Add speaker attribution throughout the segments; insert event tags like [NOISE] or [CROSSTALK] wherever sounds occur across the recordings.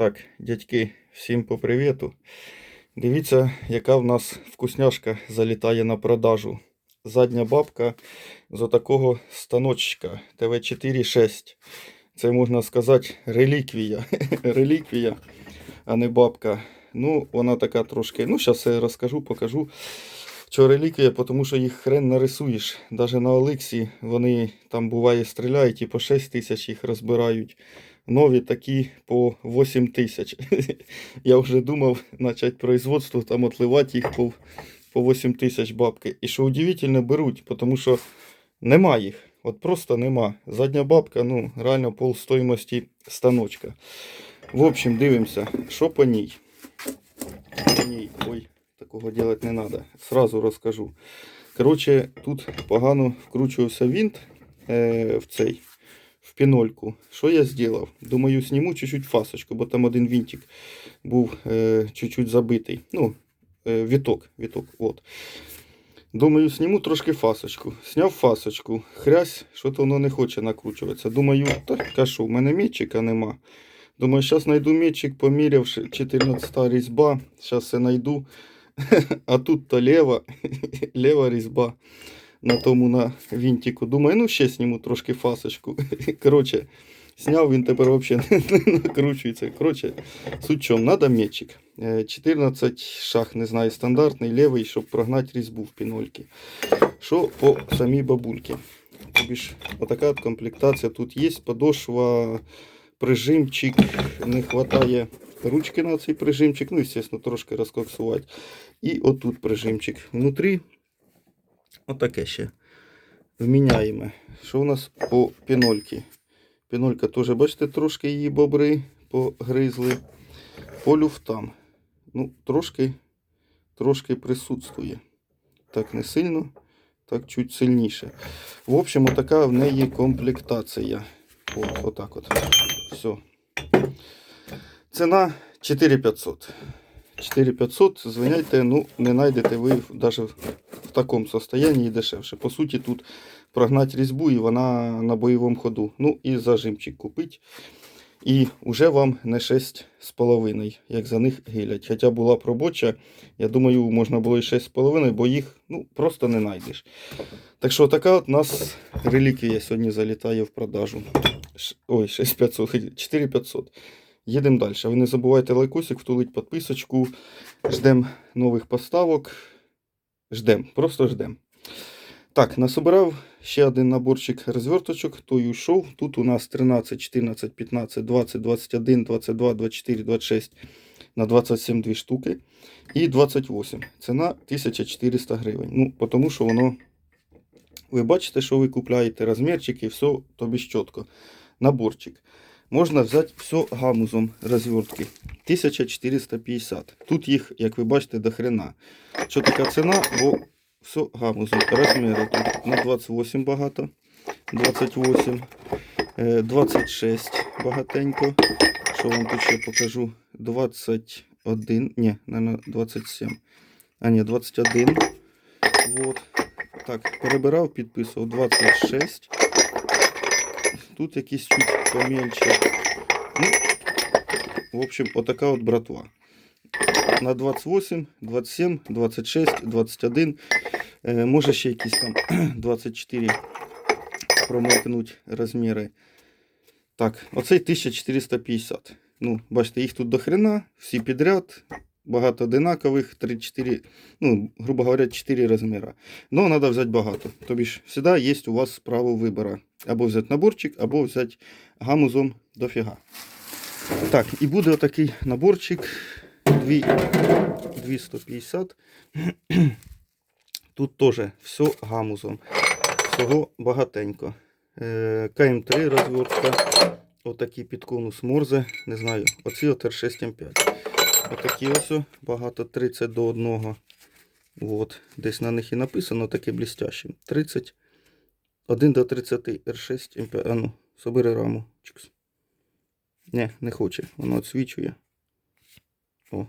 Speaker 1: Так, дядьки, всім по привіту. Дивіться, яка в нас вкусняшка залітає на продажу. Задня бабка з отакого станочка ТВ4-6. Це можна сказати реліквія. [LAUGHS] реліквія, а не бабка. Ну, вона така трошки. Ну, зараз я розкажу, покажу. Що реліквія, тому що їх хрен нарисуєш. Навіть на Олексі вони там буває стріляють і по 6 тисяч їх розбирають. Нові такі по 8 тисяч. [LAUGHS] Я вже думав почати производство, там отливати їх по, по 8 тисяч бабки. І що удивительно, беруть, тому що нема їх. От просто нема. Задня бабка, ну, реально пол стоїмості станочка. В общем, дивимося, що по ній. По ній. Ой, такого делать не треба. Сразу розкажу. Коротше, тут погано вкручувався винт е, в цей в пінольку. Що я зробив? Думаю, зніму чуть-чуть фасочку, бо там один винтик був е, чуть-чуть забитий. Ну, е, віток, віток, от. Думаю, зніму трошки фасочку. Сняв фасочку, хрясь, що то воно не хоче накручуватися. Думаю, так кажу, в мене мітчика нема. Думаю, зараз знайду мітчик, помірявши 14 різьба, зараз все знайду. А тут то лева, [LAUGHS] лева різьба на тому на вінтику. Думаю, ну ще зніму трошки фасочку. [LAUGHS] Коротше, зняв він тепер взагалі [LAUGHS] не накручується. Коротше, суть чому, надо метчик. Е, 14 шах, не знаю, стандартний, левий, щоб прогнати різьбу в пінольки. Що по самій бабульці? Тобі ж отака комплектація тут є, подошва, прижимчик, не вистачає ручки на цей прижимчик, ну, звісно, трошки розкоксувати. І отут прижимчик. Внутрі отаке ще вміняємо. Що у нас по пінольці? Пінолька теж, бачите, трошки її бобри погризли. По люфтам. Ну, трошки, трошки присутствує. Так не сильно, так чуть сильніше. В общем, отака в неї комплектація. От, отак от. Все. Ціна 4500. 4500, звиняйте, ну не знайдете ви навіть в такому состоянии дешевше. По суті, тут прогнати різьбу і вона на бойовому ходу. Ну і зажимчик купить. І вже вам не 6,5, як за них гилять. Хоча була б робоча, я думаю, можна було і 6,5, бо їх ну, просто не знайдеш. Так що така от у нас реліквія сьогодні залітає в продажу. Ой, 6500, 4500. [LAUGHS] Їдемо далі. Ви не забувайте лайкосик, втулить підписочку. Ждемо нових поставок. Ждем, просто ждем. Так, насобирав ще один наборчик розверточок, той ушов. Тут у нас 13, 14, 15, 20, 21, 22, 24, 26 на 27 дві штуки. І 28. Ціна 1400 гривень. Ну, тому що воно. Ви бачите, що ви купляєте розмірчик і все тобі чітко. Наборчик. Можна взяти все гамузом розвертки. 1450. Тут їх, як ви бачите, до хрена. Що така ціна? Бо все гамузом. Розміри тут на 28 багато. 28, е, 26 багатенько. Що вам тут ще покажу? 21, ні, наверное, 27. А, ні, 21. Вот. Так, перебирав, підписував 26. Тут якісь чуть помельче. Ну, в общем, отака от братва. На 28, 27, 26, 21. Е, може ще якісь там [CLEARS THROAT] 24 промокнуть розміри. Так, оцей 1450. Ну, бачите, їх тут до хрена, всі підряд, багато одинакових, 3-4, ну, грубо говоря, 4 розміри. Но треба взяти багато. Тобі ж завжди є у вас право вибору. Або взяти наборчик, або взяти гамузом дофіга. Так, і буде отакий наборчик. 250. [CLEARS THROAT] Тут теж все гамузом. Всього багатенько. Е, КМ3 розвертка. Отакі під конус Морзе. Не знаю. Оці от R6M5. Отакі ось багато 30 до 1. От. Десь на них і написано таке блістяще. 30. 1 до 30 R6 M5. А ну, собери раму. Чикс. Не, не хоче. Воно відсвічує. О.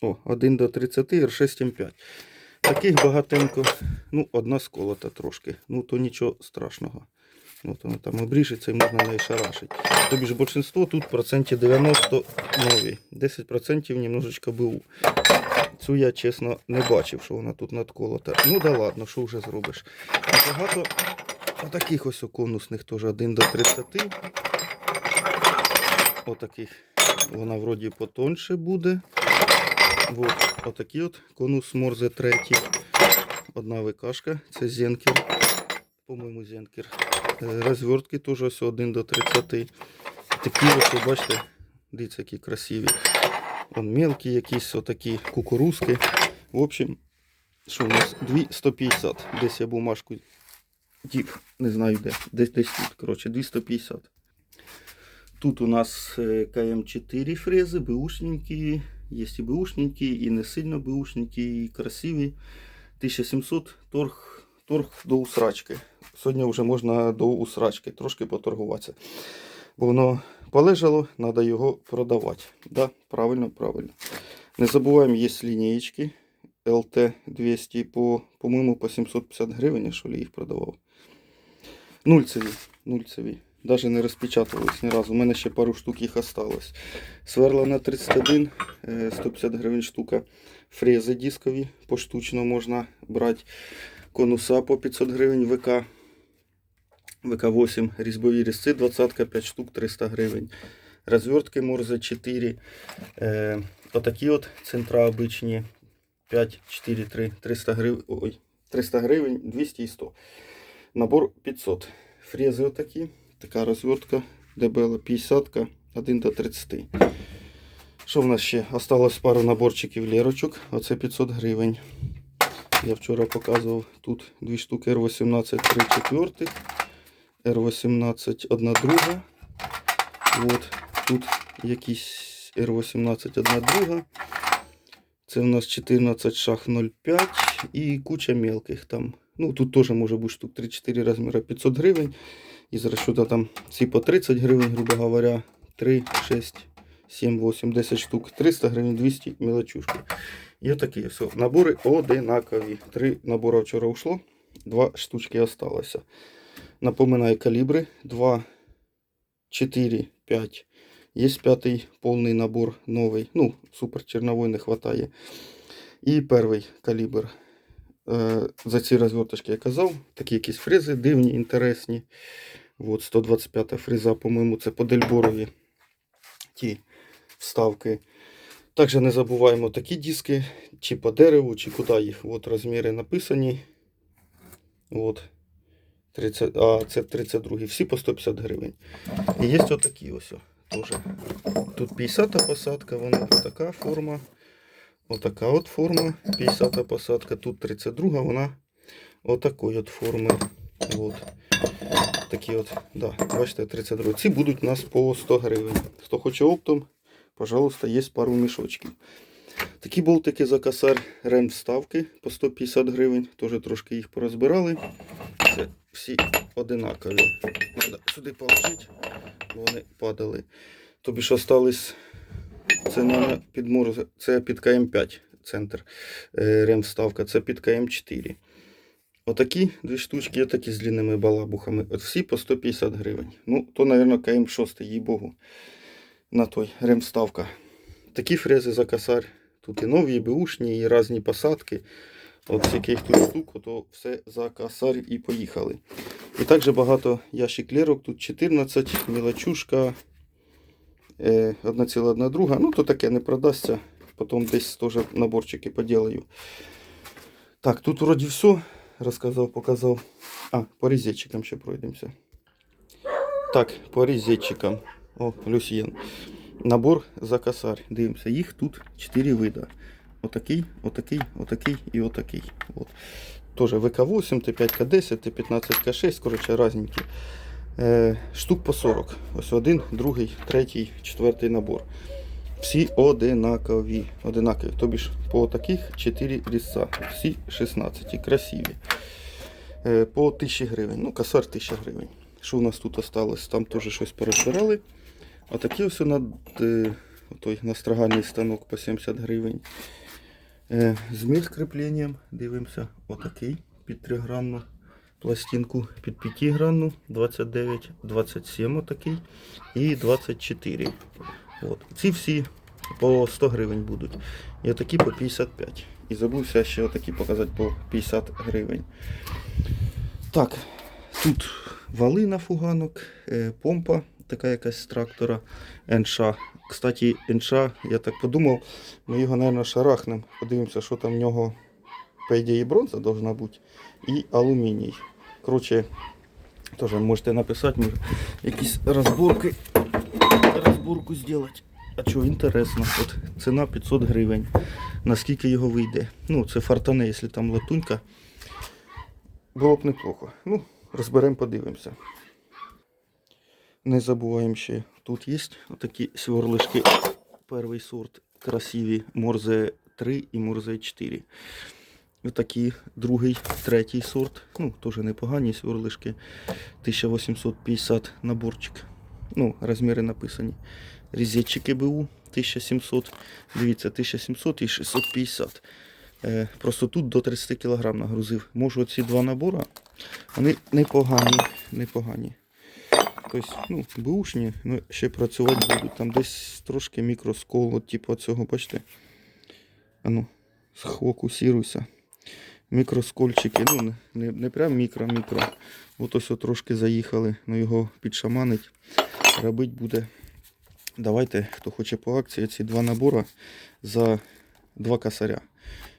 Speaker 1: О, 1 до 30 R6 M5. Таких багатенько. Ну, одна сколота трошки. Ну, то нічого страшного. От воно там обріжеться і можна неї шарашити. Тобі ж більшинство тут процентів 90 нові, 10% немножечко БУ. Цю я чесно не бачив, що вона тут надколота. Ну да ладно, що вже зробиш. І багато отаких ось конусних теж 1 до 30. Отаких вона вроді потоньше буде. Вот. Отакий от конус Морзе третій. Одна викашка, це зенкер. По-моєму, зенкер. Е, Розвертки теж ось 1 до 30. Такі ось, ви бачите, дивіться, які красиві. Вон мелкі якісь отакі кукурузки. В общем, що у нас 250. Десь я бумажку дів, не знаю де. Десь десь тут. Коротше, 250. Тут у нас е, КМ4 фрези, бэушненькие. Есть и бэушненькие, и не сильно бэушненькие, и красиві. 1700 торг, торг до усрачки. Сьогодні вже можна до усрачки трошки поторгуватися. Бо воно полежало, треба його продавати. Да, правильно, правильно. Не забуваємо, є лінієчки LT 200 по, по-моєму, по 750 гривень, що ли їх продавав. Нульцеві, нульцеві. Даже не розпечатувались ні разу. У мене ще пару штук їх осталось. Сверла на 31, е, 150 гривень штука. Фрези дискові поштучно можна брати. Конуса по 500 гривень ВК. ВК8, різьбові різці 20 5 штук 300 гривень. Розвертки Морзе 4. Е, отакі от центра обичні 5, 4, 3, 300 гривень. Ой, 300 гривень, 200 і 100. Набор 500. Фрези отакі. Така розвертка дебела 50 1 до 30. Що в нас ще? Осталось пару наборчиків лірочок. Оце 500 гривень. Я вчора показував тут дві штуки R18 3 четвертих. R18 одна друга. От. Тут якісь R18 одна друга. Це у нас 14 шах 0,5 і куча мелких там. Ну, тут теж може бути штук 3-4 розміри 500 гривень. Із розчета там ці по 30 гривень, грубо говоря, 3, 6, 7, 8, 10 штук, 300 гривень, 200 мелочушки. І отакі все. Набори одинакові. Три набори вчора ушло, два штучки осталося. Напоминаю калібри 2, 4, 5. Є п'ятий повний набор новий. Ну, супер черновой не вистачає. І перший калібр. Е, За ці розверточки я казав. Такі якісь фрези дивні, інтересні. От 125 фреза, по-моєму, це по Дельборові ті вставки. Також не забуваємо такі диски, чи по дереву, чи куди їх. От розміри написані. От. 30, а, це 32 всі по 150 гривень. І є отакі ось. Теж. Тут 50 посадка, вона така форма. Отака от форма. 50 посадка. Тут 32, вона отакої от форми. От. Такі от, да, бачите, 32. Ці будуть у нас по 100 гривень. Хто хоче оптом, пожалуйста, є пару мішочків. Такі болтики за косарь рем вставки по 150 гривень. Теж трошки їх порозбирали. Це всі одинакові. Треба сюди положити, бо вони падали. Тобі ж остались це не під це під КМ5 центр е, рем вставка, це під КМ4. Отакі дві штучки, отакі з длинними балабухами. От всі по 150 гривень. Ну, то, мабуть, КМ6, їй Богу. На той ремставка. Такі фрези за косарь. Тут і нові, і беушні, і різні посадки. От всяких тут штук, то все за косарь і поїхали. І також багато ящик лірок. Тут 14, мілочушка, е, одна ціла, одна друга. Ну, то таке не продасться. Потім десь теж наборчики поділаю. Так, тут вроді все. Розказав, показав. А, по різетчикам ще пройдемося. Так, по різетчикам. О, Люсьєн. Набор за косарь. Дивимося, їх тут 4 вида. Отакий, отакий, отакий і отакий. От. Тоже ВК8, Т5К10, Т15К6, коротше, разненькі. Е, штук по 40. Ось один, другий, третій, четвертий набор. Всі одинакові. Одинакові. Тобі ж по таких 4 різця. Всі 16. Красиві. Е, по 1000 гривень. Ну, косар 1000 гривень. Що у нас тут осталось? Там теж щось перебирали. А такі ось над е, той настрагальний станок по 70 гривень. Е, з кріпленням дивимося. Отакий під 3 грамну. пластинку під п'ятигранну, 29, 27 отакий і 24. От. Ці всі по 100 гривень будуть. І отакі по 55. І забувся ще отакі показати по 50 гривень. Так, тут вали на фуганок, е, помпа, така якась з трактора НШ. Кстати, НШ, я так подумав, ми його, мабуть, шарахнемо. Подивимося, що там в нього, по ідеї, бронза должна бути. І алюміній. Коротше, теж можете написати, може, якісь розборки, розборку зробити. А що, інтересно, от ціна 500 гривень. Наскільки його вийде? Ну, це фартане, якщо там латунька. Було б неплохо. Ну, розберемо, подивимося. Не забуваємо ще, тут є отакі сверлишки. Перший сорт красиві Морзе 3 і Морзе 4. Отакі другий, третій сорт. Ну, теж непогані сверлишки. 1850 наборчик. Ну, розміри написані. Різетчики БУ 1700. Дивіться, 1700 і 650. Е, просто тут до 30 кг нагрузив. Можу ці два набори. Вони непогані, непогані. Тобто, ну, бушні, ну, ще працювати будуть. Там десь трошки мікроскол, от, типу цього, бачите. Ану, сфокусируйся. Мікроскольчики, ну, не, не, прям мікро-мікро. От ось трошки заїхали, ну його підшаманить. Робити буде. Давайте, хто хоче по акції, ці два набори за два косаря.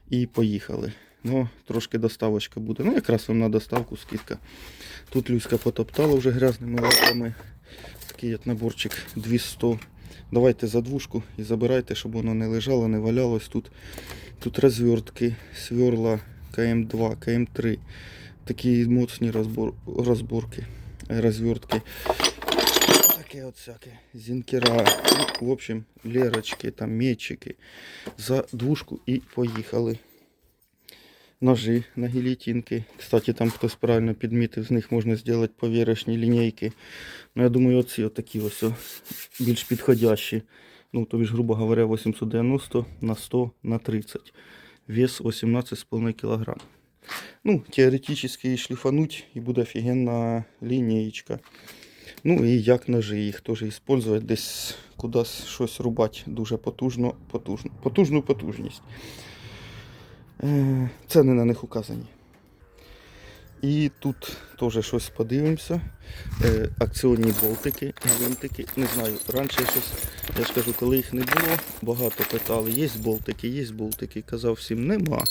Speaker 1: І поїхали. Ну, трошки доставочка буде. Ну, якраз вам на доставку скидка. Тут Люська потоптала вже грязними лапами. Такий от наборчик 200. Давайте за двушку і забирайте, щоб воно не лежало, не валялось тут. Тут розвертки, сверла КМ2, КМ3. Такі моцні розбор, розборки, е, розвертки. Таке от всяке. Зінкера. Ну, в общем, лерочки, там метчики. За двушку і поїхали. Ножи на гильотинки. Кстати, там хтось правильно підмітив, з них можна зробити повірочні лінійки. Ну, я думаю, оці отакі ось більш підходящі. Ну, тобі ж, грубо говоря, 890 на 100 на 30. Вес 18,5 кг. Ну, теоретично шліфануть і буде офігенна лінієчка. Ну і як ножи, їх теж використовувати, десь кудись щось рубати дуже потужно, потужно. Потужну потужність. Е, Ціни на них указані. І тут теж щось подивимося. Е, акціонні болтики, гвинтики. Не знаю, раніше щось, я ж кажу, коли їх не було, багато питали, є болтики, є болтики. Казав всім нема.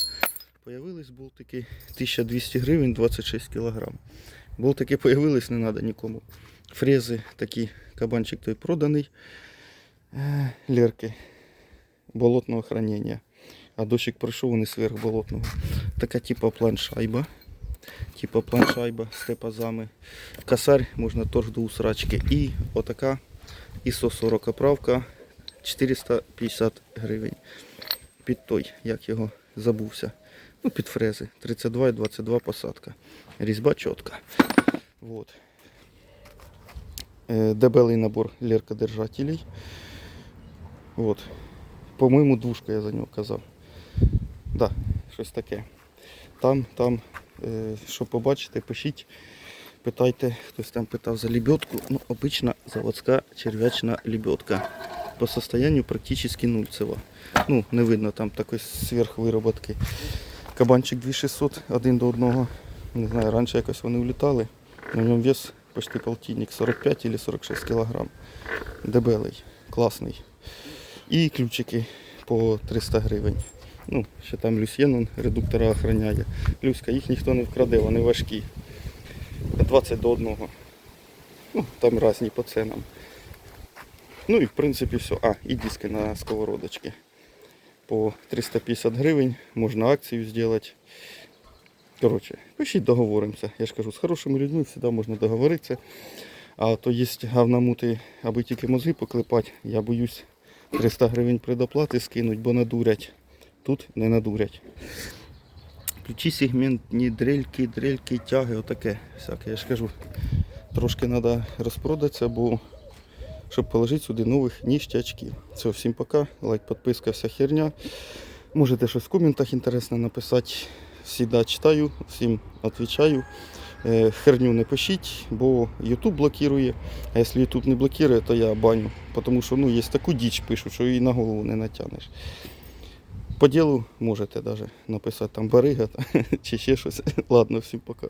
Speaker 1: Появились болтики 1200 гривень 26 кг. Болтики появились, не треба нікому. Фрези такі, кабанчик той проданий. Е, Лерки болотного хранення. А дощик пройшов, вони сверхболотного. Така типа планшайба. Типа планшайба з тепазами. Косарь можна торг до усрачки. І отака ISO 40 оправка 450 гривень. Під той, як його забувся. Ну, під фрези. 32 і 22 посадка. Різьба чітка. Вот. Е, Дебелий набор леркодержателей. Вот. По-моєму, двушка я за нього казав. Да, щось таке. Там, там, е, що побачите, пишіть, питайте, хтось там питав за лебедку. Ну, обична заводська черв'ячна лебедка. По состоянию практически нульцева. Ну, не видно там такої сверхвироботки. Кабанчик 2600 один до одного. Не знаю, раніше якось вони влітали. На ньому вес почти полтинник, 45 или 46 кілограм. Дебелий, класний. І ключики по 300 гривень. Ну, ще там Люсьєн редуктора охороняє. Люська, їх ніхто не вкраде, вони важкі. 20 до 1. Ну, там різні по ценам. Ну і в принципі все. А, і диски на сковородочки. По 350 гривень можна акцію зробити. Коротше, пишіть, договоримося. Я ж кажу, з хорошими людьми завжди можна договоритися. А то є говномути, аби тільки мозги поклепати. Я боюсь 300 гривень предоплати скинуть, бо надурять тут не надурять. Ключі сегментні дрельки, дрельки, тяги, отаке. всяке. Я ж кажу, трошки треба розпродатися, бо щоб положити сюди нових ніштячків. Все, всім пока. Лайк, підписка, вся херня. Можете щось в коментах інтересне написати. Всіда читаю, всім відповідаю. Е, херню не пишіть, бо YouTube блокує. А якщо YouTube не блокує, то я баню. Тому що ну, є таку діч пишуть, що її на голову не натягнеш. По ділу можете навіть написати там барига [LAUGHS] чи ще щось. Ладно, всім пока.